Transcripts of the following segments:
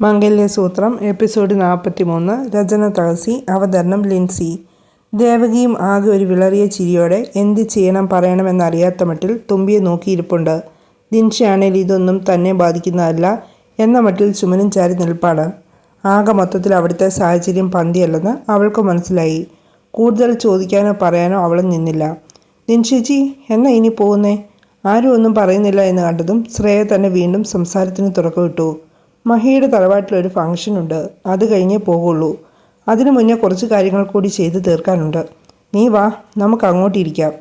മംഗല്യസൂത്രം episode നാൽപ്പത്തി മൂന്ന് രചന തഹസി അവതരണം ലിൻസി. ദേവകിയും ആകെ ഒരു വിളറിയ ചിരിയോടെ എന്ത് ചെയ്യണം പറയണമെന്നറിയാത്ത മട്ടിൽ തുമ്പിയെ നോക്കിയിരിപ്പുണ്ട്. ദിൻഷയാണേൽ ഇതൊന്നും തന്നെ ബാധിക്കുന്നതല്ല എന്ന മട്ടിൽ ചുമനും ചാരി നിൽപ്പാണ്. ആകെ മൊത്തത്തിൽ അവിടുത്തെ സാഹചര്യം പന്തിയല്ലെന്ന് അവൾക്ക് മനസ്സിലായി. കൂടുതൽ ചോദിക്കാനോ പറയാനോ അവൾ നിന്നില്ല. ദിൻഷേച്ചി എന്നാ ഇനി പോകുന്നേ ആരും ഒന്നും പറയുന്നില്ല എന്ന് കണ്ടതും ശ്രേയ തന്നെ വീണ്ടും സംസാരത്തിന് തുറക്കമിട്ടു മഹിയുടെ തറവാട്ടിലൊരു ഫംഗ്ഷനുണ്ട് അത് കഴിഞ്ഞേ പോകുള്ളൂ അതിനു മുന്നേ കുറച്ച് കാര്യങ്ങൾ കൂടി ചെയ്തു തീർക്കാനുണ്ട്. നീ വാ നമുക്ക് അങ്ങോട്ടിരിക്കാം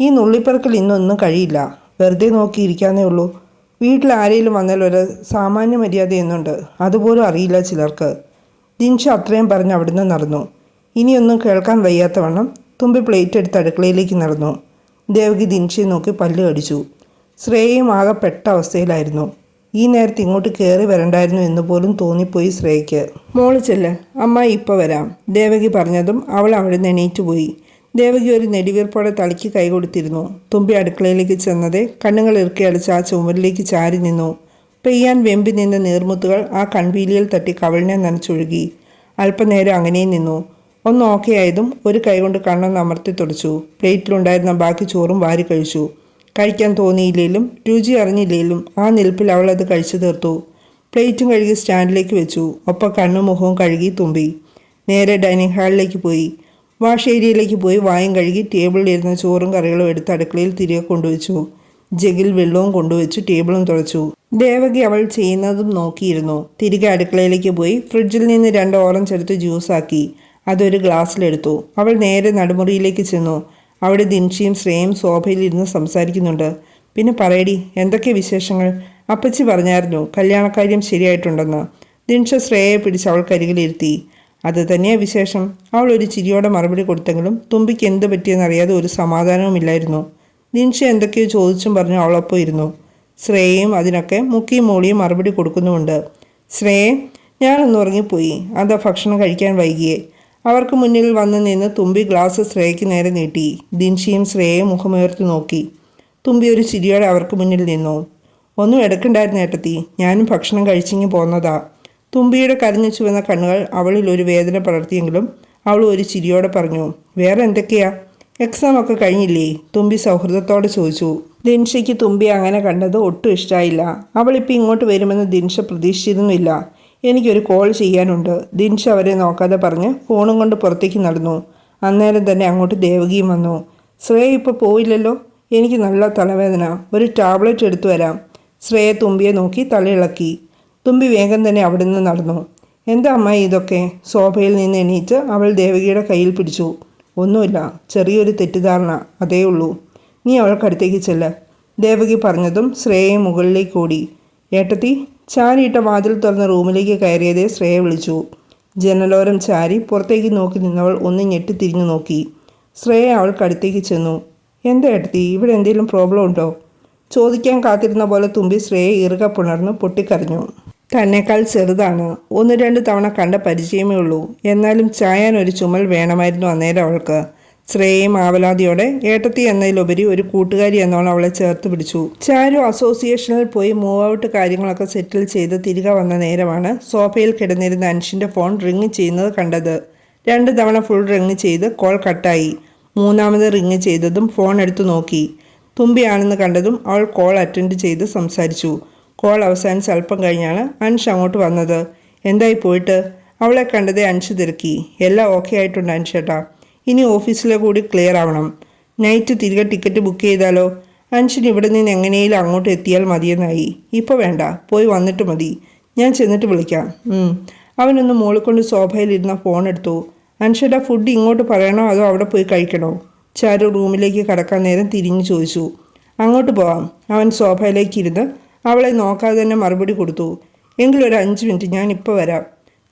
ഈ നുള്ളിപ്പറക്കൽ ഇന്നൊന്നും കഴിയില്ല. വെറുതെ നോക്കിയിരിക്കാന്നേ ഉള്ളൂ. വീട്ടിൽ ആരെങ്കിലും വന്നാൽ ഒരു സാമാന്യ മര്യാദ എന്നുണ്ട്. അതുപോലും അറിയില്ല ചിലർക്ക്. ദിൻഷ അത്രയും പറഞ്ഞ് അവിടുന്ന് നടന്നു. ഇനിയൊന്നും കേൾക്കാൻ വയ്യാത്തവണ്ണം തുമ്പി പ്ലേറ്റ് എടുത്ത് അടുക്കളയിലേക്ക് നടന്നു. ദേവകി ദിൻഷയെ നോക്കി പല്ല് കടിച്ചു. ശ്രേയയും ആകെ പെട്ട അവസ്ഥയിലായിരുന്നു. ഈ നേരത്തെ ഇങ്ങോട്ട് കയറി വരണ്ടായിരുന്നു എന്ന് പോലും തോന്നിപ്പോയി ശ്രേയ്ക്ക് മോൾ ചെല്ല് അമ്മ ഇപ്പോൾ വരാം. ദേവകി പറഞ്ഞതും അവൾ അവിടെ നിന്ന് പോയി. ദേവകി ഒരു നെടിവീർപ്പോടെ തലയ്ക്ക് കൈ കൊടുത്തിരുന്നു. തുമ്പി അടുക്കളയിലേക്ക് ചെന്നതേ കണ്ണുകൾ ഇറുക്കി അടിച്ച് ആ ചുമരിലേക്ക് ചാരി നിന്നു. പെയ്യാൻ വെമ്പി നിന്ന നീർമുത്തുകൾ ആ കൺവീലിയിൽ തട്ടി കവളിനെ നനച്ചൊഴുകി. അല്പനേരം അങ്ങനെ നിന്നു. ഒന്ന് ഓക്കെ ആയതും ഒരു കൈകൊണ്ട് കണ്ണൊന്ന് അമർത്തി തുടച്ചു. പ്ലേറ്റിലുണ്ടായിരുന്ന ബാക്കി ചോറും വാരി കഴിച്ചു. കഴിക്കാൻ തോന്നിയില്ലേലും രുചി അറിഞ്ഞില്ലേലും ആ നിൽപ്പിൽ അവൾ അത് കഴിച്ചു തീർത്തു. പ്ലേറ്റും കഴുകി സ്റ്റാൻഡിലേക്ക് വെച്ചു. ഒപ്പം കണ്ണും മുഖവും കഴുകി തുമ്പി. നേരെ ഡൈനിങ് ഹാളിലേക്ക് പോയി. വാഷ് ഏരിയയിലേക്ക് പോയി വായും കഴുകി ടേബിളിലിരുന്ന ചോറും കറികളും എടുത്ത് അടുക്കളയിൽ തിരികെ കൊണ്ടുവച്ചു. ജഗിൽ വെള്ളവും കൊണ്ടുവച്ചു ടേബിളും തുടച്ചു. ദേവകി അവൾ ചെയ്യുന്നതും നോക്കിയിരുന്നു. തിരികെ അടുക്കളയിലേക്ക് പോയി ഫ്രിഡ്ജിൽ നിന്ന് രണ്ട് ഓറഞ്ച് എടുത്ത് ജ്യൂസാക്കി. അതൊരു ഗ്ലാസ്സിലെടുത്തു. അവൾ നേരെ നടുമുറിയിലേക്ക് ചെന്നു. അവിടെ ദിൻഷിയും ശ്രേയും ശോഭയിലിരുന്ന് സംസാരിക്കുന്നുണ്ട്. പിന്നെ പറയടി എന്തൊക്കെ വിശേഷങ്ങൾ? അപ്പച്ചി പറഞ്ഞായിരുന്നു കല്യാണക്കാര്യം ശരിയായിട്ടുണ്ടെന്ന്. ദിൻഷ ശ്രേയയെ പിടിച്ച് അവൾക്കരികിലിരുത്തി അത് തന്നെയാ വിശേഷം. അവൾ ഒരു ചിരിയോടെ മറുപടി കൊടുത്തെങ്കിലും തുമ്പിക്ക് എന്ത് പറ്റിയെന്നറിയാതെ ഒരു സമാധാനവുമില്ലായിരുന്നു ദിൻഷ എന്തൊക്കെയോ ചോദിച്ചും പറഞ്ഞു അവളൊപ്പം ഇരുന്നു. ശ്രേയയും അതിനൊക്കെ മുക്കിയും മൂളിയും മറുപടി കൊടുക്കുന്നുമുണ്ട്. ശ്രേയെ ഞാനൊന്ന് ഉറങ്ങിപ്പോയി അതാ ഭക്ഷണം കഴിക്കാൻ വൈകിയേ. അവർക്ക് മുന്നിൽ വന്നു നിന്ന് തുമ്പി ഗ്ലാസ് ശ്രേയയ്ക്ക് നേരെ നീട്ടി. ദിൻഷിയും ശ്രേയയും മുഖമുയർത്തി നോക്കി. തുമ്പി ഒരു ചിരിയോടെ അവർക്ക് മുന്നിൽ നിന്നു. ഒന്നും എടുക്കണ്ടായിരുന്നു ഏട്ടത്തി. ഞാനും ഭക്ഷണം കഴിച്ചിങ്ങി പോന്നതാ. തുമ്പിയുടെ കരഞ്ഞു ചുവന്ന കണ്ണുകൾ അവളിൽ ഒരു വേദന പടർത്തിയെങ്കിലും അവൾ ഒരു ചിരിയോടെ പറഞ്ഞു വേറെ എന്തൊക്കെയാ? എക്സാം ഒക്കെ കഴിഞ്ഞില്ലേ? തുമ്പി സൗഹൃദത്തോടെ ചോദിച്ചു. ദിൻഷയ്ക്ക് തുമ്പി അങ്ങനെ കണ്ടത് ഒട്ടും ഇഷ്ടമായില്ല അവളിപ്പോൾ ഇങ്ങോട്ട് വരുമെന്ന് ദിൻഷ പ്രതീക്ഷിച്ചിരുന്നില്ല. എനിക്കൊരു കോൾ ചെയ്യാനുണ്ട്. ദിൻഷ അവരെ നോക്കാതെ പറഞ്ഞ് ഫോണും കൊണ്ട് പുറത്തേക്ക് നടന്നു. അന്നേരം തന്നെ അങ്ങോട്ട് ദേവകിയും വന്നു. ശ്രേയ ഇപ്പോൾ പോയില്ലല്ലോ? എനിക്ക് നല്ല തലവേദന. ഒരു ടാബ്ലറ്റ് എടുത്തു വരാം. ശ്രേയ തുമ്പിയെ നോക്കി തലയിളക്കി. തുമ്പി വേഗം തന്നെ അവിടെ നിന്ന് നടന്നു. എന്താ അമ്മായി ഇതൊക്കെ? സോഫയിൽ നിന്ന് എണീറ്റ് അവൾ ദേവകിയുടെ കയ്യിൽ പിടിച്ചു. ഒന്നുമില്ല. ചെറിയൊരു തെറ്റിദ്ധാരണ. അതേ ഉള്ളൂ. നീ അവൾക്കടുത്തേക്ക് ചെല്ല്. ദേവകി പറഞ്ഞതും ശ്രേയയെ മുകളിലേക്ക് ഓടി. ഏട്ടത്തി ചാരിയിട്ട വാതിൽ തുറന്ന റൂമിലേക്ക് കയറിയതേ ശ്രേയ വിളിച്ചു. ജനലോരം ചാരി പുറത്തേക്ക് നോക്കി നിന്നവൾ ഒന്ന് ഞെട്ടി തിരിഞ്ഞു നോക്കി. ശ്രേയ അവൾക്കടുത്തേക്ക് ചെന്നു. എന്താ ഏട്ടത്തി ഇവിടെ എന്തെങ്കിലും പ്രോബ്ലം ഉണ്ടോ? ചോദിക്കാൻ കാത്തിരുന്ന പോലെ തുമ്പി ശ്രേയെ ഇറുക പുണർന്ന് പൊട്ടിക്കരഞ്ഞു. തന്നെക്കാൾ ചെറുതാണ്. ഒന്ന് രണ്ട് തവണ കണ്ട പരിചയമേ ഉള്ളൂ. എന്നാലും ചായാൻ ഒരു ചുമൽ വേണമായിരുന്നു അന്നേരം അവൾക്ക്. ശ്രേയയും ആവലാതിയോടെ ഏട്ടത്തി എന്നതിലുപരി ഒരു കൂട്ടുകാരി എന്നോണം അവളെ ചേർത്ത് പിടിച്ചു. ചാരു അസോസിയേഷനിൽ പോയി മൂവ് ഔട്ട് കാര്യങ്ങളൊക്കെ സെറ്റിൽ ചെയ്ത് തിരികെ വന്ന നേരമാണ് സോഫയിൽ കിടന്നിരുന്ന അൻഷിന്റെ ഫോൺ റിങ് ചെയ്യുന്നത് കണ്ടത്. രണ്ട് തവണ ഫുൾ റിങ് ചെയ്ത് കോൾ കട്ടായി. മൂന്നാമത് റിങ് ചെയ്തതും ഫോൺ എടുത്തു നോക്കി. തുമ്പിയാണെന്ന് കണ്ടതും അവൾ കോൾ അറ്റൻഡ് ചെയ്ത് സംസാരിച്ചു. കോൾ അവസാനിച്ച് അല്പം കഴിഞ്ഞാണ് അൻഷ് അങ്ങോട്ട് വന്നത്. എന്തായി പോയിട്ട്? അവളെ കണ്ടതേ അൻഷ് തിരക്കി. എല്ലാം ഓക്കെ ആയിട്ടുണ്ട് അൻഷേട്ടാ. ഇനി ഓഫീസിലെ കൂടി ക്ലിയർ ആവണം. നൈറ്റ് തിരികെ ടിക്കറ്റ് ബുക്ക് ചെയ്താലോ? അൻഷിന് ഇവിടെ നിന്ന് എങ്ങനെയും അങ്ങോട്ട് എത്തിയാൽ മതിയെന്നായി. ഇപ്പോൾ വേണ്ട പോയി വന്നിട്ട് മതി. ഞാൻ ചെന്നിട്ട് വിളിക്കാം. അവനൊന്ന് അവനൊന്ന് മോളിക്കൊണ്ട് സോഫയിലിരുന്ന ഫോൺ എടുത്തു. അൻഷയുടെ ഫുഡ് ഇങ്ങോട്ട് പറയണോ അതോ അവിടെ പോയി കഴിക്കണോ? ചാരു റൂമിലേക്ക് കടക്കാൻ നേരം തിരിഞ്ഞു ചോദിച്ചു. അങ്ങോട്ട് പോവാം. അവൻ സോഫയിലേക്ക് ഇരുന്ന് അവളെ നോക്കാതെ തന്നെ മറുപടി കൊടുത്തു. എങ്കിലൊരു അഞ്ച് മിനിറ്റ് ഞാൻ ഇപ്പോൾ വരാം.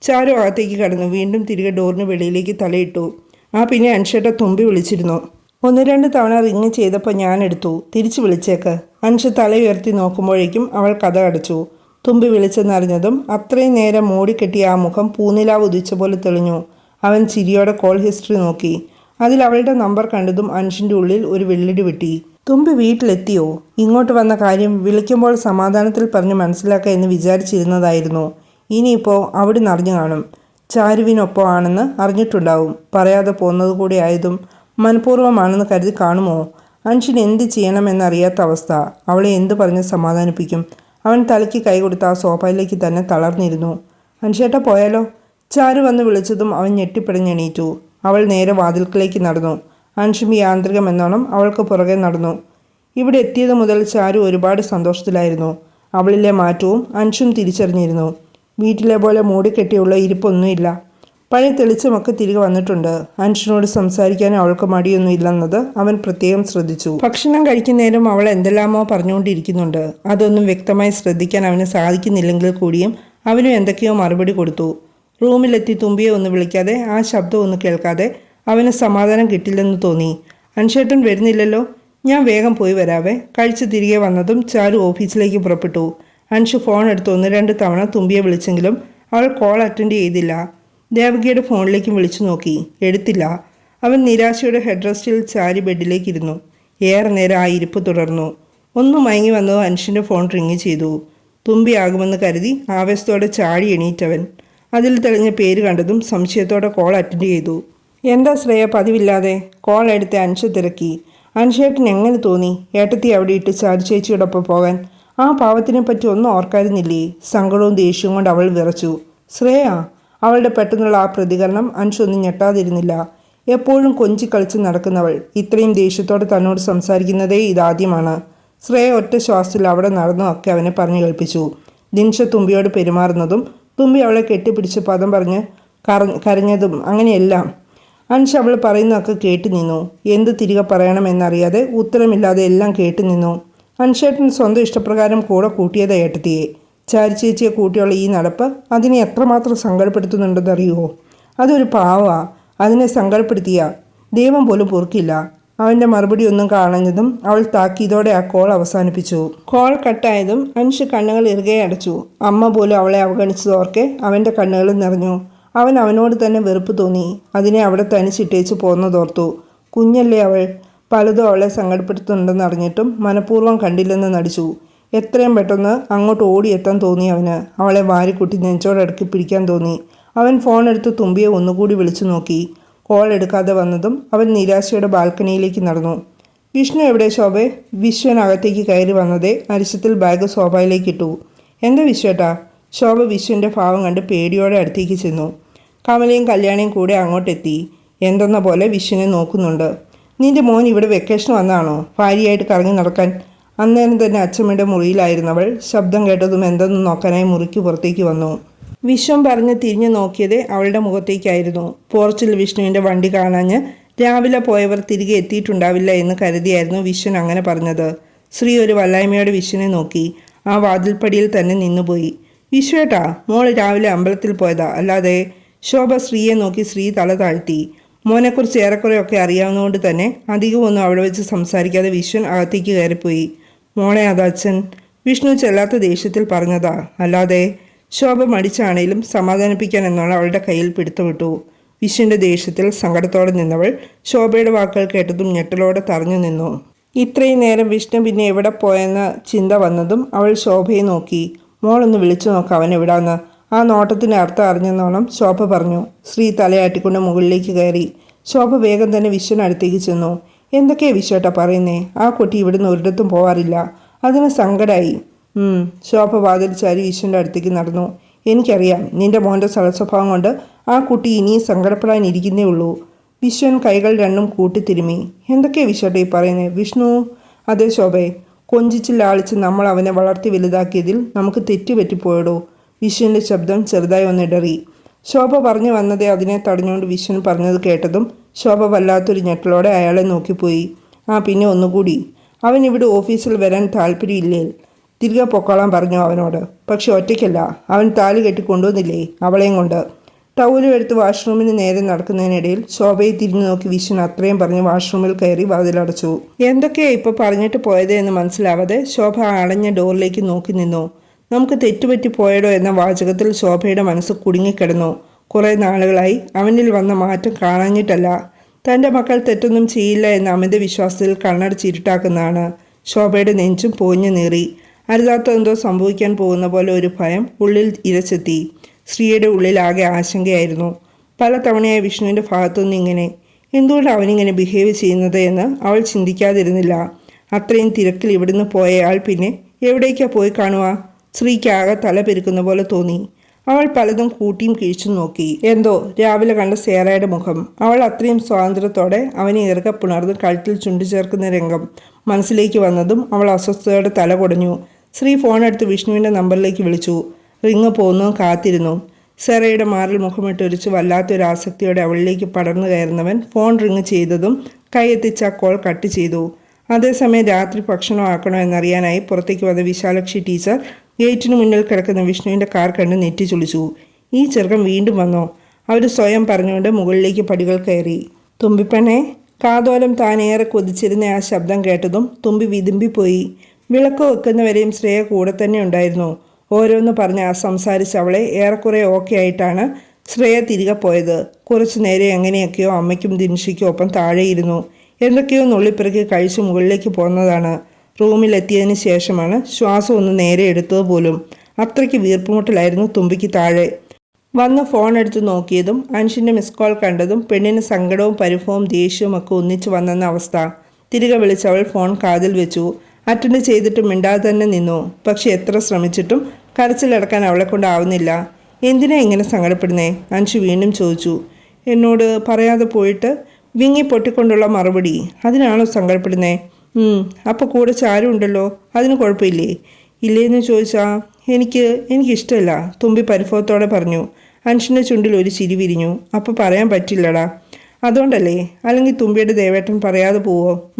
ചാരു അകത്തേക്ക് കടന്നു. വീണ്ടും തിരികെ ഡോറിന് വെളിയിലേക്ക് തലയിട്ടു. ആ പിന്നെ അൻഷേട്ട തുമ്പി വിളിച്ചിരുന്നു. ഒന്ന് രണ്ട് തവണ റിങ് ചെയ്തപ്പോൾ ഞാൻ എടുത്തു. തിരിച്ചു വിളിച്ചേക്ക്. അൻഷ തല ഉയർത്തി നോക്കുമ്പോഴേക്കും അവൾ കഥ അടച്ചു തുമ്പി വിളിച്ചെന്നറിഞ്ഞതും അത്രയും നേരം മൂടിക്കെട്ടിയ ആ മുഖം പൂനിലാവ് ഉദിച്ച പോലെ തെളിഞ്ഞു. അവൻ ചിരിയോടെ കോൾ ഹിസ്റ്ററി നോക്കി. അതിൽ അവളുടെ നമ്പർ കണ്ടതും അൻഷിന്റെ ഉള്ളിൽ ഒരു വെള്ളിടി വിട്ടി. തുമ്പി വീട്ടിലെത്തിയോ? ഇങ്ങോട്ട് വന്ന കാര്യം വിളിക്കുമ്പോൾ സമാധാനത്തിൽ പറഞ്ഞ് മനസ്സിലാക്കുക എന്ന് വിചാരിച്ചിരുന്നതായിരുന്നു. ഇനിയിപ്പോൾ അവിടെ അറിഞ്ഞു കാണും. ചാരുവിനൊപ്പം ആണെന്ന് അറിഞ്ഞിട്ടുണ്ടാവും. പറയാതെ പോകുന്നത് കൂടി ആയതും മനഃപൂർവമാണെന്ന് കരുതി കാണുമോ? അൻഷിന് എന്ത് ചെയ്യണമെന്നറിയാത്ത അവസ്ഥ. അവളെ എന്തു പറഞ്ഞ് സമാധാനിപ്പിക്കും? അവൻ തലയ്ക്ക് കൈ കൊടുത്ത ആ സോഫയിലേക്ക് തന്നെ തളർന്നിരുന്നു. അനുഷേട്ട പോയാലോ? ചാരു വന്ന് വിളിച്ചതും അവൻ ഞെട്ടിപ്പിടഞ്ഞെണീറ്റു അവൾ നേരെ വാതിൽക്കിലേക്ക് നടന്നു. അൻഷും യാന്ത്രികമെന്നോണം അവൾക്ക് പുറകെ നടന്നു. ഇവിടെ എത്തിയത് മുതൽ ചാരു ഒരുപാട് സന്തോഷത്തിലായിരുന്നു. അവളിലെ മാറ്റവും അൻഷും തിരിച്ചറിഞ്ഞിരുന്നു. വീട്ടിലെ പോലെ മൂടിക്കെട്ടിയുള്ള ഇരിപ്പൊന്നുമില്ല. പഴയ തെളിച്ചമൊക്കെ തിരികെ വന്നിട്ടുണ്ട്. അനുഷനോട് സംസാരിക്കാൻ അവൾക്ക് മടിയൊന്നും ഇല്ലെന്നത് അവൻ പ്രത്യേകം ശ്രദ്ധിച്ചു. ഭക്ഷണം കഴിക്കുന്നേരം അവൾ എന്തെല്ലാമോ പറഞ്ഞുകൊണ്ടിരിക്കുന്നുണ്ട്. അതൊന്നും വ്യക്തമായി ശ്രദ്ധിക്കാൻ അവന് സാധിക്കുന്നില്ലെങ്കിൽ കൂടിയും അവനും എന്തൊക്കെയോ മറുപടി കൊടുത്തു. റൂമിലെത്തി തുമ്പിയെ ഒന്ന് വിളിക്കാതെ ആ ശബ്ദം ഒന്ന് കേൾക്കാതെ അവന് സമാധാനം കിട്ടില്ലെന്ന് തോന്നി. അൻഷേട്ടൻ വരുന്നില്ലല്ലോ. ഞാൻ വേഗം പോയി വരാവേ. കഴിച്ച് തിരികെ വന്നതും ചാരു ഓഫീസിലേക്ക് പുറപ്പെട്ടു. അൻഷു ഫോൺ എടുത്ത് ഒന്ന് രണ്ട് തവണ തുമ്പിയെ വിളിച്ചെങ്കിലും അവൾ കോൾ അറ്റൻഡ് ചെയ്തില്ല. ദേവകിയുടെ ഫോണിലേക്കും വിളിച്ചു നോക്കി. എടുത്തില്ല. അവൻ നിരാശയുടെ ഹെഡ് റെസ്റ്റിൽ ചാരി ബെഡിലേക്ക് ഇരുന്നു ഏറെ നേരം ആ ഇരിപ്പ് തുടർന്നു. ഒന്ന് മയങ്ങി വന്നു അൻഷിന്റെ ഫോൺ റിങ് ചെയ്തു. തുമ്പിയാകുമെന്ന് കരുതി ആവേശത്തോടെ ചാടി എണീറ്റവൻ. അതിൽ തെളിഞ്ഞ പേര് കണ്ടതും സംശയത്തോടെ കോൾ അറ്റൻഡ് ചെയ്തു. എന്താ ശ്രേയ പതിവില്ലാതെ? കോൾ എടുത്ത് അൻഷ തിരക്കി. അൻഷേട്ടൻ എങ്ങനെ തോന്നി? ഏട്ടത്തി അവിടെ ഇട്ട് ചാരു ചേച്ചിയോടൊപ്പം പോകാൻ. ആ പാവത്തിനെ പറ്റി ഒന്നും ഓർക്കായിരുന്നില്ലേ സങ്കടവും ദേഷ്യവും കൊണ്ട് അവൾ വിറച്ചു. ശ്രേയ അവളുടെ പെട്ടെന്നുള്ള ആ പ്രതികരണം അൻഷു ഒന്നും ഞെട്ടാതിരുന്നില്ല. എപ്പോഴും കൊഞ്ചി കളിച്ച് നടക്കുന്നവൾ. ഇത്രയും ദേഷ്യത്തോടെ തന്നോട് സംസാരിക്കുന്നതേ ഇതാദ്യമാണ്. ശ്രേയ ഒറ്റ ശ്വാസത്തിൽ അവിടെ നടന്നതൊക്കെ അവനെ പറഞ്ഞു കേൾപ്പിച്ചു. ദിൻഷ തുമ്പിയോട് പെരുമാറുന്നതും തുമ്പി അവളെ കെട്ടിപ്പിടിച്ച് പദം പറഞ്ഞ് കറ കരഞ്ഞതും അങ്ങനെയെല്ലാം. അൻഷ് അവൾ പറയുന്നതൊക്കെ കേട്ടു നിന്നു. എന്ത് തിരികെ പറയണമെന്നറിയാതെ ഉത്തരമില്ലാതെ എല്ലാം കേട്ടു നിന്നു. അൻഷേട്ടൻ സ്വന്തം ഇഷ്ടപ്രകാരം കൂടെ കൂട്ടിയത് ഏട്ടത്തിയെ. ചാരി ചേച്ചിയെ കൂട്ടിയുള്ള ഈ നടപ്പ് അതിനെ എത്രമാത്രം സങ്കടപ്പെടുത്തുന്നുണ്ടെന്നറിയുമോ അതൊരു പാവാ. അതിനെ സങ്കടപ്പെടുത്തിയ. ദൈവം പോലും പൊറുക്കില്ല. അവന്റെ മറുപടി ഒന്നും കാണഞ്ഞതും അവൾ താക്കീതോടെ ആ കോൾ അവസാനിപ്പിച്ചു. കോൾ കട്ടായതും അൻഷ് കണ്ണുകൾ ഇറുകെ അടച്ചു. അമ്മ പോലും അവളെ അവഗണിച്ചതോർക്കെ അവന്റെ കണ്ണുകൾ നിറഞ്ഞു. അവൻ അവനോട് തന്നെ വെറുപ്പ് തോന്നി. അതിനെ അവിടെ തനിച്ചിട്ടേച്ച് പോന്നതോർത്തു. കുഞ്ഞല്ലേ അവൾ? പലതും അവളെ സങ്കടപ്പെടുത്തുന്നുണ്ടെന്ന് അറിഞ്ഞിട്ടും മനഃപൂർവം കണ്ടില്ലെന്ന് നടിച്ചു. എത്രയും പെട്ടെന്ന് അങ്ങോട്ട് ഓടിയെത്താൻ തോന്നി അവന്. അവളെ വാരിക്കുട്ടി നെഞ്ചോടടുക്കി പിടിക്കാൻ തോന്നി. അവൻ ഫോൺ എടുത്ത് തുമ്പിയെ ഒന്നുകൂടി വിളിച്ചു നോക്കി. കോൾ എടുക്കാതെ വന്നതും അവൻ നിരാശയുടെ ബാൽക്കണിയിലേക്ക് നടന്നു. വിഷ്ണു എവിടെ ശോഭെ? വിശ്വനകത്തേക്ക് കയറി വന്നതേ അരിശത്തിൽ ബാഗ് ശോഭയിലേക്ക് ഇട്ടു. എന്താ വിശ്വേട്ടാ? ശോഭ വിശ്വന്റെ ഭാവം കണ്ട് പേടിയോടെ അടുത്തേക്ക് ചെന്നു. കമലയും കല്യാണിയും കൂടെ അങ്ങോട്ടെത്തി. എന്തെന്ന പോലെ വിശ്വനെ നോക്കുന്നുണ്ട്. നിന്റെ മോൻ ഇവിടെ വെക്കേഷൻ വന്നാണോ? ഭാര്യയായിട്ട് കറങ്ങി നടക്കാൻ. അന്നേരം തന്നെ അച്ഛമ്മയുടെ മുറിയിലായിരുന്നവൾ ശബ്ദം കേട്ടതും എന്തെന്ന് നോക്കാനായി മുറിക്ക് പുറത്തേക്ക് വന്നു. വിശ്വം പറഞ്ഞ് തിരിഞ്ഞു നോക്കിയത് അവളുടെ മുഖത്തേക്കായിരുന്നു. പോർച്ചിൽ വിഷ്ണുവിന്റെ വണ്ടി കാണാഞ്ഞ് രാവിലെ പോയവർ തിരികെ എത്തിയിട്ടുണ്ടാവില്ല എന്ന് കരുതിയായിരുന്നു വിശ്വൻ അങ്ങനെ പറഞ്ഞത്. ശ്രീ ഒരു വല്ലായ്മയോടെ വിശ്വനെ നോക്കി. ആ വാതിൽപ്പടിയിൽ തന്നെ നിന്നുപോയി. വിശ്വേട്ടാ മോൾ രാവിലെ അമ്പലത്തിൽ പോയതാ. അല്ലാതെ ശോഭ ശ്രീയെ നോക്കി ശ്രീ തല താഴ്ത്തി. മോനെക്കുറിച്ച് ഏറെക്കുറെയൊക്കെ അറിയാവുന്നതുകൊണ്ട് തന്നെ അധികമൊന്നും അവിടെ വെച്ച് സംസാരിക്കാതെ വിശ്വൻ അകത്തേക്ക് കയറിപ്പോയി. മോളെ അതച്ഛൻ വിഷ്ണു ചെല്ലാത്ത ദേഷ്യത്തിൽ പറഞ്ഞതാ. അല്ലാതെ ശോഭ മടിച്ചാണേലും സമാധാനിപ്പിക്കാൻ എന്നോണം അവളുടെ കയ്യിൽ പിടുത്തമിട്ടു. വിഷുവിന്റെ ദേഷ്യത്തിൽ സങ്കടത്തോടെ നിന്നവൾ ശോഭയുടെ വാക്കുകൾ കേട്ടതും ഞെട്ടലോടെ തറഞ്ഞു നിന്നു. ഇത്രയും നേരം വിഷ്ണു പിന്നെ എവിടെ പോയെന്ന ചിന്ത വന്നതും അവൾ ശോഭയെ നോക്കി. മോളൊന്ന് വിളിച്ചു നോക്കാം അവൻ എവിടാന്ന് ആ നോട്ടത്തിന് അർത്ഥം അറിഞ്ഞെന്നോണം ശോഭ പറഞ്ഞു. ശ്രീ തലയാട്ടിക്കൊണ്ട് മുകളിലേക്ക് കയറി. ശോഭ വേഗം തന്നെ വിശ്വനടുത്തേക്ക് ചെന്നു. എന്തൊക്കെയാ വിശ്വേട്ടാ പറയുന്നേ? ആ കുട്ടി ഇവിടുന്ന് ഒരിടത്തും പോവാറില്ല. അതിന് സങ്കടമായി ശോഭ വാതിൽ ചാരി വിശ്വന്റെ അടുത്തേക്ക് നടന്നു. എനിക്കറിയാം. നിന്റെ മോന്റെ സ്ഥലസ്വഭാവം കൊണ്ട് ആ കുട്ടി ഇനിയും സങ്കടപ്പെടാനിരിക്കുന്നേ ഉള്ളൂ. വിശ്വൻ കൈകൾ രണ്ടും കൂട്ടിത്തിരുമി എന്തൊക്കെയാ വിശ്വട്ടെ ഈ പറയുന്നത് വിഷ്ണു? അതെ ശോഭയെ കൊഞ്ചിച്ച് ലാളിച്ച് നമ്മൾ അവനെ വളർത്തി വലുതാക്കിയതിൽ നമുക്ക് തെറ്റുപറ്റിപ്പോയടോ. വിശ്വന്റെ ശബ്ദം ചെറുതായി ഒന്നിടറി ശോഭ പറഞ്ഞു വന്നതേ അതിനെ തടഞ്ഞുകൊണ്ട് വിശ്വൻ പറഞ്ഞത് കേട്ടതും ശോഭ വല്ലാത്തൊരു ഞെട്ടലോടെ അയാളെ നോക്കിപ്പോയി. ആ പിന്നെ ഒന്നുകൂടി. അവൻ ഇവിടെ ഓഫീസിൽ വരാൻ താല്പര്യമില്ലേ? തിരികെ പൊക്കോളാൻ പറഞ്ഞു അവനോട്. പക്ഷെ ഒറ്റയ്ക്കല്ല. അവൻ താലി കെട്ടി കൊണ്ടുവന്നില്ലേ അവളെയും കൊണ്ട്. ടൗലും എടുത്ത് വാഷ്റൂമിന് നേരെ നടക്കുന്നതിനിടയിൽ ശോഭയെ തിരിഞ്ഞു നോക്കി വിശ്വൻ അത്രയും പറഞ്ഞ് വാഷ്റൂമിൽ കയറി വാതിലടച്ചു. എന്തൊക്കെയാ ഇപ്പോൾ പറഞ്ഞിട്ട് പോയത് എന്ന് മനസ്സിലാവാതെ ശോഭ അടഞ്ഞ ഡോറിലേക്ക് നോക്കി നിന്നു. നമുക്ക് തെറ്റുപറ്റി പോയടോ എന്ന വാചകത്തിൽ ശോഭയുടെ മനസ്സ് കുടുങ്ങിക്കിടന്നു. കുറേ നാളുകളായി അവനിൽ വന്ന മാറ്റം കാണാഞ്ഞിട്ടല്ല. തന്റെ മക്കൾ തെറ്റൊന്നും ചെയ്യില്ല എന്ന അമിത വിശ്വാസത്തിൽ കണ്ണടച്ചിരുട്ടാക്കുന്നതാണ് ശോഭയുടെ നെഞ്ചും പോഞ്ഞു നീറി. അരുതാത്ത എന്തോ സംഭവിക്കാൻ പോകുന്ന പോലെ ഒരു ഭയം ഉള്ളിൽ ഇരച്ചെത്തി. സ്ത്രീയുടെ ഉള്ളിലാകെ ആശങ്കയായിരുന്നു. പല തവണയായി വിഷ്ണുവിന്റെ ഭാഗത്തുനിന്ന് ഇങ്ങനെ എന്തുകൊണ്ട് അവനിങ്ങനെ ബിഹേവ് ചെയ്യുന്നത് എന്ന് അവൾ ചിന്തിക്കാതിരുന്നില്ല. അത്രയും തിരക്കിൽ ഇവിടുന്ന് പോയയാൾ പിന്നെ എവിടേക്കാണ് പോയി കാണുക? ശ്രീക്കാകെ തല പെരുക്കുന്ന പോലെ തോന്നി. അവൾ പലതും കൂട്ടിയും കിഴിച്ചും നോക്കി. എന്തോ രാവിലെ കണ്ട സേറയുടെ മുഖം. അവൾ അത്രയും സ്വാതന്ത്ര്യത്തോടെ അവനെ ഇറക്കെ പുണർന്ന് കഴുത്തിൽ ചുണ്ടു ചേർക്കുന്ന രംഗം മനസ്സിലേക്ക് വന്നതും അവൾ അസ്വസ്ഥതയോടെ തല കുടഞ്ഞു ശ്രീ ഫോണെടുത്ത് വിഷ്ണുവിന്റെ നമ്പറിലേക്ക് വിളിച്ചു. റിങ് പോന്നു കാത്തിരുന്നു. സെറയുടെ മാറിൽ മുഖമിട്ടൊരിച്ച് വല്ലാത്തൊരു ആസക്തിയോടെ അവളിലേക്ക് പടർന്നു കയറുന്നവൻ ഫോൺ റിങ് ചെയ്തതും കൈയെത്തിച്ച് കോൾ കട്ട് ചെയ്തു. അതേസമയം രാത്രി ഭക്ഷണം ആക്കണോ എന്നറിയാനായി പുറത്തേക്ക് വന്ന വിശാലക്ഷി ടീച്ചർ ഗേറ്റിന് മുന്നിൽ കിടക്കുന്ന വിഷ്ണുവിന്റെ കാർ കണ്ട് നെറ്റി ചുളിച്ചു ഈ ചെറുക്കൻ വീണ്ടും വന്നോ? അവർ സ്വയം പറഞ്ഞുകൊണ്ട് മുകളിലേക്ക് പടികൾ കയറി. തുമ്പിപ്പനെ കാതോലം താനേറെ കൊതിച്ചിരുന്ന ആ ശബ്ദം കേട്ടതും തുമ്പി വിതുമ്പിപ്പോയി. വിളക്ക് വെക്കുന്നവരെയും ശ്രേയ കൂടെ തന്നെ ഉണ്ടായിരുന്നു ഓരോന്ന് പറഞ്ഞ് ആ സംസാരിച്ച് അവളെ ഏറെക്കുറെ ഓക്കെ ആയിട്ടാണ് ശ്രേയ തിരികെ പോയത്. കുറച്ചു നേരെ എങ്ങനെയൊക്കെയോ അമ്മയ്ക്കും ദിൻഷിക്കും ഒപ്പം താഴെയിരുന്നു. എന്തൊക്കെയോ നുള്ളിപ്പിറക്കി കഴിച്ച് മുകളിലേക്ക് പോന്നതാണ്. റൂമിലെത്തിയതിന് ശേഷമാണ് ശ്വാസം ഒന്ന് നേരെ എടുത്തത് പോലും. അത്രയ്ക്ക് വീർപ്പുമുട്ടലായിരുന്നു തുമ്പിക്ക് താഴെ. വന്ന് ഫോൺ എടുത്ത് നോക്കിയതും അനുഷിന്റെ മിസ് കോൾ കണ്ടതും പെണ്ണിന് സങ്കടവും പരിഭവവും ദേഷ്യവും ഒക്കെ ഒന്നിച്ചു വന്നെന്ന അവസ്ഥ. തിരികെ വിളിച്ചവൾ ഫോൺ കാതിൽ വെച്ചു. അറ്റൻഡ് ചെയ്തിട്ടും മിണ്ടാതെ തന്നെ നിന്നു. പക്ഷെ എത്ര ശ്രമിച്ചിട്ടും കരച്ചിലടക്കാൻ അവളെ കൊണ്ടാവുന്നില്ല. എന്തിനാ ഇങ്ങനെ സങ്കടപ്പെടുന്നേ? അൻഷു വീണ്ടും ചോദിച്ചു. എന്നോട് പറയാതെ പോയിട്ട് വിങ്ങി പൊട്ടിക്കൊണ്ടുള്ള മറുപടി. അതിനാണോ സങ്കടപ്പെടുന്നേ? അപ്പോൾ കൂടെ ചാരും ഉണ്ടല്ലോ. അതിന് കുഴപ്പമില്ലേ? ഇല്ലേന്ന് ചോദിച്ചാ എനിക്ക് എനിക്കിഷ്ടമല്ല തുമ്പി പരിഭവത്തോടെ പറഞ്ഞു. അനുഷിന്റെ ചുണ്ടിൽ ഒരു ചിരി വിരിഞ്ഞു. അപ്പോൾ പറയാൻ പറ്റില്ലടാ. അതുകൊണ്ടല്ലേ? അല്ലെങ്കിൽ തുമ്പിയുടെ ദേവേട്ടൻ പറയാതെ പോവോ?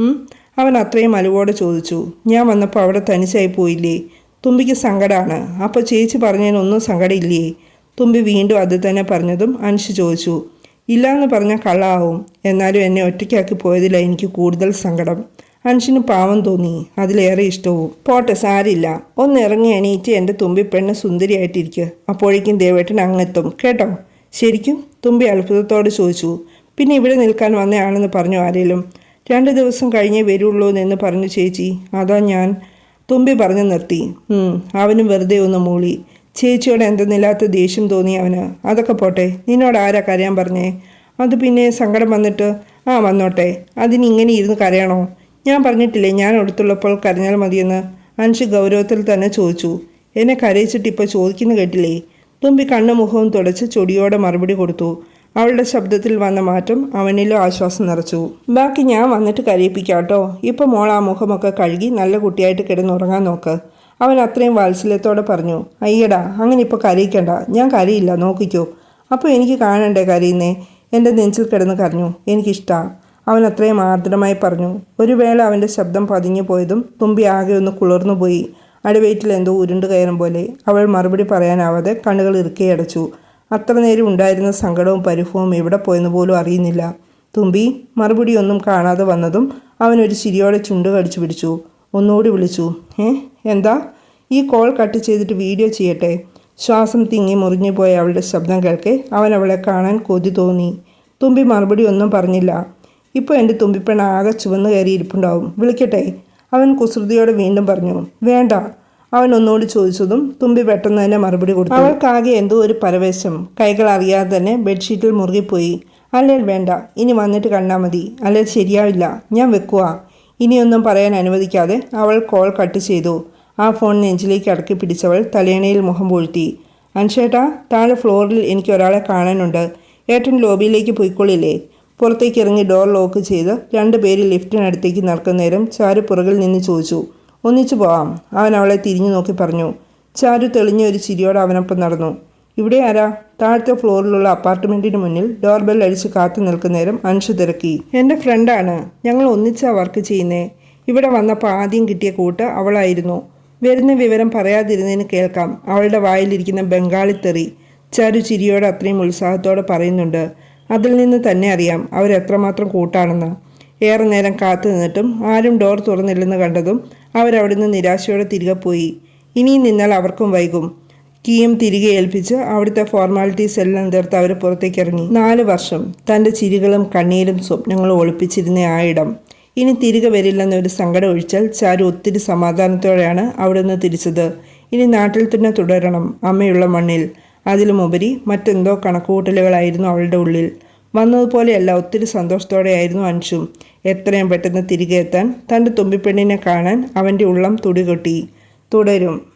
അവൻ അത്രയും അലുവോടെ ചോദിച്ചു. ഞാൻ വന്നപ്പോൾ അവിടെ തനിച്ചായി പോയില്ലേ? തുമ്പിക്ക് സങ്കടമാണ് അപ്പോൾ ചേച്ചി പറഞ്ഞതിനൊന്നും സങ്കടമില്ലേ? തുമ്പി വീണ്ടും അത് തന്നെ പറഞ്ഞതും അനുഷ് ചോദിച്ചു. ഇല്ലാന്ന് പറഞ്ഞാൽ കള്ളാവും. എന്നാലും എന്നെ ഒറ്റയ്ക്കാക്കി പോയതില്ല എനിക്ക് കൂടുതൽ സങ്കടം. അൻഷിന് പാവം തോന്നി. അതിലേറെ ഇഷ്ടവും. പോട്ടെ സാരില്ല. ഒന്ന് ഇറങ്ങി എണീറ്റ് എന്റെ തുമ്പി പെണ്ണ് സുന്ദരിയായിട്ടിരിക്കുക അപ്പോഴേക്കും ദേവേട്ടൻ അങ്ങെത്തും. കേട്ടോ? ശരിക്കും? തുമ്പി അത്ഭുതത്തോട് ചോദിച്ചു. പിന്നെ ഇവിടെ നിൽക്കാൻ വന്നയാണെന്ന് പറഞ്ഞു ആരേലും? രണ്ട് ദിവസം കഴിഞ്ഞേ വരുള്ളൂ എന്ന് പറഞ്ഞു ചേച്ചി. അതാ ഞാൻ. തുമ്പി പറഞ്ഞു നിർത്തി. അവനും വെറുതെ ഒന്ന് മൂളി. ചേച്ചിയോട് എന്തെന്നില്ലാത്ത ദേഷ്യം തോന്നി അവന്. അതൊക്കെ പോട്ടെ നിന്നോട് ആരാ കരയാൻ പറഞ്ഞേ? അത് പിന്നെ സങ്കടം വന്നിട്ട് ആ വന്നോട്ടെ അതിന് ഇങ്ങനെ ഇരുന്ന് കരയണോ? ഞാൻ പറഞ്ഞിട്ടില്ലേ ഞാൻ അടുത്തുള്ളപ്പോൾ കരഞ്ഞാൽ മതിയെന്ന്? അനുഷ് ഗൗരവത്തിൽ തന്നെ ചോദിച്ചു. എന്നെ കരയിച്ചിട്ട് ഇപ്പോൾ ചോദിക്കുന്ന കേട്ടില്ലേ? തുമ്പി കണ്ണു മുഖവും തുടച്ച് ചൊടിയോടെ മറുപടി കൊടുത്തു. അവളുടെ ശബ്ദത്തിൽ വന്ന മാറ്റം അവനിലും ആശ്വാസം നിറച്ചു. ബാക്കി ഞാൻ വന്നിട്ട് കരയിപ്പിക്കാം കേട്ടോ. ഇപ്പം മോൾ ആ മുഖമൊക്കെ കഴുകി നല്ല കുട്ടിയായിട്ട് കിടന്നുറങ്ങാൻ നോക്ക്. അവൻ അത്രയും വാത്സല്യത്തോടെ പറഞ്ഞു അയ്യടാ അങ്ങനെ ഇപ്പോൾ കരയിക്കണ്ട. ഞാൻ കരയില്ല നോക്കിക്കോ. അപ്പോൾ എനിക്ക് കാണണ്ടേ കരയുന്നേ? എന്റെ നെഞ്ചിൽ കിടന്ന് കരഞ്ഞു. എനിക്കിഷ്ടാ. അവൻ അത്രയും ആർദ്രമായി പറഞ്ഞു. ഒരു വേള അവന്റെ ശബ്ദം പതിഞ്ഞു പോയതും തുമ്പി ആകെ ഒന്ന് കുളിർന്നു പോയി. അടിവയറ്റിൽ എന്തോ ഉരുണ്ട് കയറും പോലെ അവൾ മറുപടി പറയാനാവാതെ കണ്ണുകൾ ഇറുക്കി അടച്ചു. അത്ര നേരം ഉണ്ടായിരുന്ന സങ്കടവും പരിഭവവും എവിടെ പോയെന്ന് പോലും അറിയുന്നില്ല. തുമ്പി മറുപടിയൊന്നും കാണാതെ വന്നതും അവൻ ഒരു ചിരിയോടെ ചുണ്ട് കടിച്ചു പിടിച്ചു. ഒന്നുകൂടി വിളിച്ചു. ഏ എന്താ? ഈ കോൾ കട്ട് ചെയ്തിട്ട് വീഡിയോ ചെയ്യട്ടെ? ശ്വാസം തിങ്ങി മുറിഞ്ഞു പോയ അവളുടെ ശബ്ദം കേൾക്കെ. അവൻ അവളെ കാണാൻ കൊതി തോന്നി. തുമ്പി മറുപടി ഒന്നും പറഞ്ഞില്ല. ഇപ്പോൾ എന്റെ തുമ്പിപ്പെണ്ണ ആകെ ചുവന്ന് കയറി ഇരിപ്പുണ്ടാവും. വിളിക്കട്ടെ? അവൻ കുസൃതിയോടെ വീണ്ടും പറഞ്ഞു. വേണ്ട. അവൻ ഒന്നുകൂടി ചോദിച്ചതും തുമ്പി പെട്ടെന്ന് തന്നെ മറുപടി കൊടുത്തു. അവൾക്കാകെ എന്തോ ഒരു പരവേശം. കൈകൾ അറിയാതെ തന്നെ ബെഡ്ഷീറ്റിൽ മുറുകിപ്പോയി. അല്ലേൽ വേണ്ട. ഇനി വന്നിട്ട് കണ്ടാൽ മതി. അല്ലേൽ ശരിയാവില്ല. ഞാൻ വെക്കുക ഇനിയൊന്നും പറയാൻ അനുവദിക്കാതെ അവൾ കോൾ കട്ട് ചെയ്തു. ആ ഫോൺ നെഞ്ചിലേക്ക് അടക്കി പിടിച്ചവൾ തലേണയിൽ മുഖം പൂഴ്ത്തി. അൻഷേട്ടാ താഴെ ഫ്ലോറിൽ എനിക്ക് ഒരാളെ കാണാനുണ്ട്. ഏട്ടൻ ലോബിയിലേക്ക് പോയിക്കൊള്ളില്ലേ? പുറത്തേക്ക് ഇറങ്ങി ഡോർ ലോക്ക് ചെയ്ത് രണ്ട് പേര് ലിഫ്റ്റിനടുത്തേക്ക് നടക്കുന്ന നേരം ചാരു പുറകിൽ നിന്ന് ചോദിച്ചു. ഒന്നിച്ചു പോവാം. അവൻ അവളെ തിരിഞ്ഞു നോക്കി പറഞ്ഞു. ചാരു തെളിഞ്ഞ ഒരു ചിരിയോടെ അവനൊപ്പം നടന്നു. ഇവിടെ ആരാ? താഴത്തെ ഫ്ലോറിലുള്ള അപ്പാർട്ട്മെന്റിന് മുന്നിൽ ഡോർബെൽ അടിച്ച് കാത്തു നിൽക്കുന്നേരം അൻഷു തിരക്കി. എന്റെ ഫ്രണ്ടാണ്. ഞങ്ങൾ ഒന്നിച്ചാ വർക്ക് ചെയ്യുന്നേ. ഇവിടെ വന്നപ്പോൾ ആദ്യം കിട്ടിയ കൂട്ട് അവളായിരുന്നു. വരുന്ന വിവരം പറയാതിരുന്നതിന് കേൾക്കാം. അവളുടെ വായിലിരിക്കുന്ന ബംഗാളി തെറി. ചരു ചിരിയോടെ അത്രയും ഉത്സാഹത്തോടെ പറയുന്നുണ്ട്. അതിൽ നിന്ന് തന്നെ അറിയാം അവരെത്രമാത്രം കൂട്ടാണെന്ന്. ഏറെ നേരം കാത്തു നിന്നിട്ടും ആരും ഡോർ തുറന്നില്ലെന്ന് കണ്ടതും അവരവിടുന്ന് നിരാശയോടെ തിരികെ പോയി. ഇനിയും നിന്നാൽ അവർക്കും വൈകും. കീയും തിരികെ ഏൽപ്പിച്ച് അവിടുത്തെ ഫോർമാലിറ്റീസ് എല്ലാം തീർത്ത് അവർ പുറത്തേക്ക് ഇറങ്ങി നാല് വർഷം തന്റെ ചിരികളും കണ്ണീരും സ്വപ്നങ്ങളും ഒളിപ്പിച്ചിരുന്ന ആ ഇടം. ഇനി തിരികെ വരില്ലെന്നൊരു സങ്കടം ഒഴിച്ചാൽ ചാരു ഒത്തിരി സമാധാനത്തോടെയാണ് അവിടെ നിന്ന് തിരിച്ചത്. ഇനി നാട്ടിൽ തന്നെ തുടരണം അമ്മയുള്ള മണ്ണിൽ. അതിലുമുപരി മറ്റെന്തോ കണക്കുകൂട്ടലുകളായിരുന്നു അവളുടെ ഉള്ളിൽ. വന്നതുപോലെയല്ല ഒത്തിരി സന്തോഷത്തോടെയായിരുന്നു അൻഷും. എത്രയും പെട്ടെന്ന് തിരികെ എത്താൻ തന്റെ തുമ്പിപ്പെണ്ണിനെ കാണാൻ അവന്റെ ഉള്ളം തുടികൊട്ടി. തുടരും.